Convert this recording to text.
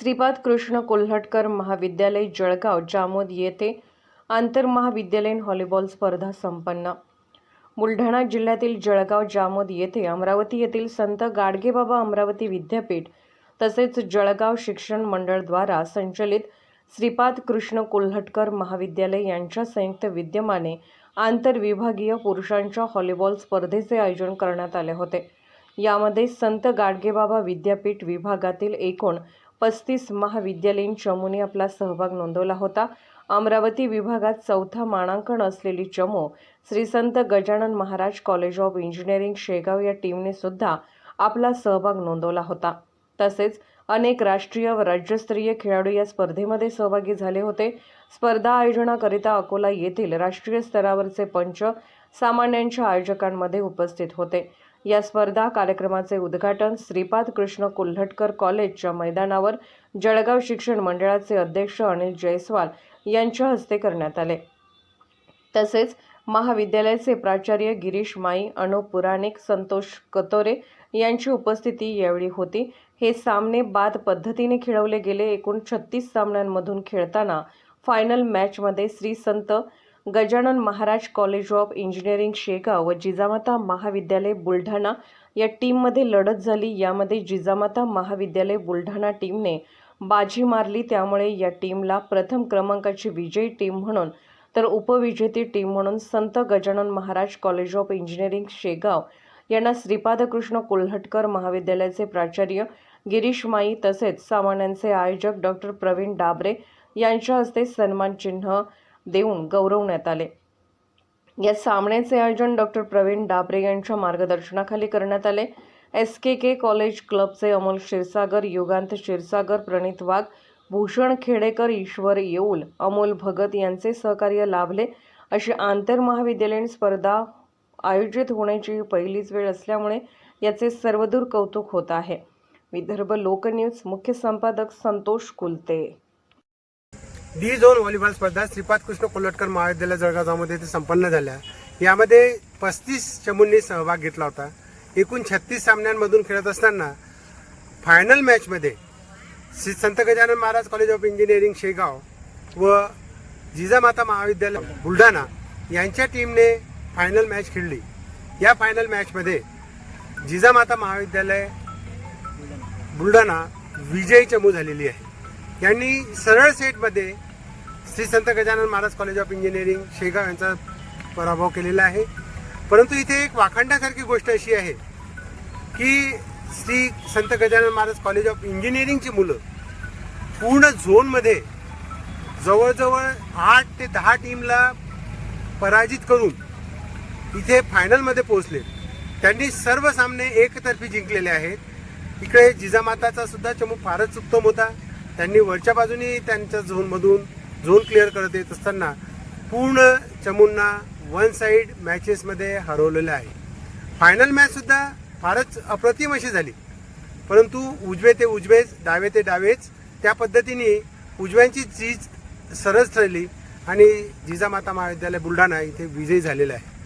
श्रीपाद कृष्ण कोल्हटकर महाविद्यालय जळगाव जामोद येथे आंतरमहाविद्यालयीन व्हॉलीबॉल स्पर्धा संपन्न. बुलढाणा जिल्ह्यातील जळगाव जामोद येथे अमरावती येथील संत गाडगेबाबा अमरावती विद्यापीठ तसेच जळगाव शिक्षण मंडळद्वारा संचलित श्रीपाद कृष्ण कोल्हटकर महाविद्यालय यांच्या संयुक्त विद्यमाने आंतरविभागीय पुरुषांच्या व्हॉलीबॉल स्पर्धेचे आयोजन करण्यात आले होते. यामध्ये संत गाडगेबाबा विद्यापीठ विभागातील एकूण पस्तीस महाविद्यालयीन चमूने आपला सहभाग नोंदवला होता. अमरावती विभागात चौथा मानांकन असलेली चमू Shri Sant Gajanan Maharaj college of engineering Shegaon या टीमने सुद्धा आपला सहभाग नोंदवला होता. तसेच अनेक राष्ट्रीय व राज्यस्तरीय खेळाडू या स्पर्धेमध्ये सहभागी झाले होते. स्पर्धा आयोजनाकरिता अकोला येथील राष्ट्रीय स्तरावरचे पंच सामान्यांच्या आयोजकांमध्ये उपस्थित होते. या स्पर्धा कार्यक्रमाचे उद्घाटन श्रीपाद कृष्ण कोल्हटकर कॉलेजच्या मैदानावर जळगाव शिक्षण मंडळाचे अध्यक्ष अनिल जयस्वाल यांच्या हस्ते करण्यात आले. तसेच महाविद्यालयाचे प्राचार्य गिरीश माई अनुप पुराणिक संतोष कतोरे यांची उपस्थिती यावेळी होती. हे सामने बाद पद्धतीने खेळवले गेले. एकूण छत्तीस सामन्यांमधून खेळताना फायनल मॅचमध्ये Shri Sant Gajanan Maharaj college of engineering Shegaon व जिजामाता महाविद्यालय बुलढाणा या टीममध्ये लढत झाली. यामध्ये जिजामाता महाविद्यालय बुलढाणा टीमने बाजी मारली. त्यामुळे या टीमला प्रथम क्रमांकाची विजयी टीम म्हणून तर उपविजेती टीम म्हणून Sant Gajanan Maharaj college of engineering Shegaon यांना श्रीपादकृष्ण कोल्हटकर महाविद्यालयाचे प्राचार्य गिरीश माई तसेच सामान्यांचे आयोजक डॉक्टर प्रवीण डाबरे यांच्या हस्ते सन्मान चिन्ह देऊन गौरवण्यात आले. या सामन्याचे आयोजन डॉक्टर प्रवीण डाबरे यांच्या मार्गदर्शनाखाली करण्यात आले. एस के के कॉलेज क्लबचे अमोल क्षीरसागर युगांत क्षीरसागर प्रणित वाघ भूषण खेडेकर ईश्वर येऊल अमोल भगत यांचे सहकार्य लाभले. अशी आंतरमहाविद्यालयीन स्पर्धा आयोजित होण्याची ही पहिलीच वेळ असल्यामुळे याचे सर्वदूर कौतुक होत आहे. विदर्भ लोकन्यूज मुख्य संपादक Santosh Kulte. D zone volleyball स्पर्धा श्रीपाद कृष्ण कोल्हटकर महाविद्यालय जळगावमध्ये इथे संपन्न झाल्या. यामध्ये पस्तीस चमूंनी सहभाग घेतला होता. एकूण छत्तीस सामन्यांमधून खेळत असताना फायनल मॅचमध्ये Shri Sant Gajanan Maharaj college of engineering Shegaon व जिजामाता महाविद्यालय बुलढाणा यांच्या टीमने फायनल मॅच खेळली. या फायनल मॅचमध्ये जिजामाता महाविद्यालय बुलढाणा विजयी चमू झालेली आहे. यांनी सरळ सेटमध्ये Shri Sant Gajanan Maharaj college of engineering Shegaon यांचा पराभव केलेला आहे. परंतु इथे एक वाखंडासारखी गोष्ट अशी आहे की श्री संत गजानन महाराज कॉलेज ऑफ इंजिनिअरिंगची मुलं पूर्ण झोनमध्ये जवळजवळ आठ ते दहा टीमला पराजित करून इथे फायनलमध्ये पोहोचले. त्यांनी सर्व सामने एकतर्फी जिंकलेले आहेत. इकडे जिजामाताचा सुद्धा चमू फारच उत्तम होता. त्यांनी वरच्या बाजूनी त्यांच्या झोनमधून झोन क्लिअर करत येत असताना पूर्ण चमूंना वन साईड मॅचेसमध्ये हरवलेलं आहे. फायनल मॅचसुद्धा फारच अप्रतिम अशी झाली. परंतु उजवे ते उजवेच डावे ते डावेच त्या पद्धतीने उजव्यांची चीज सरस ठरली आणि जिजामाता महाविद्यालय बुलढाणा इथे विजयी झालेला आहे.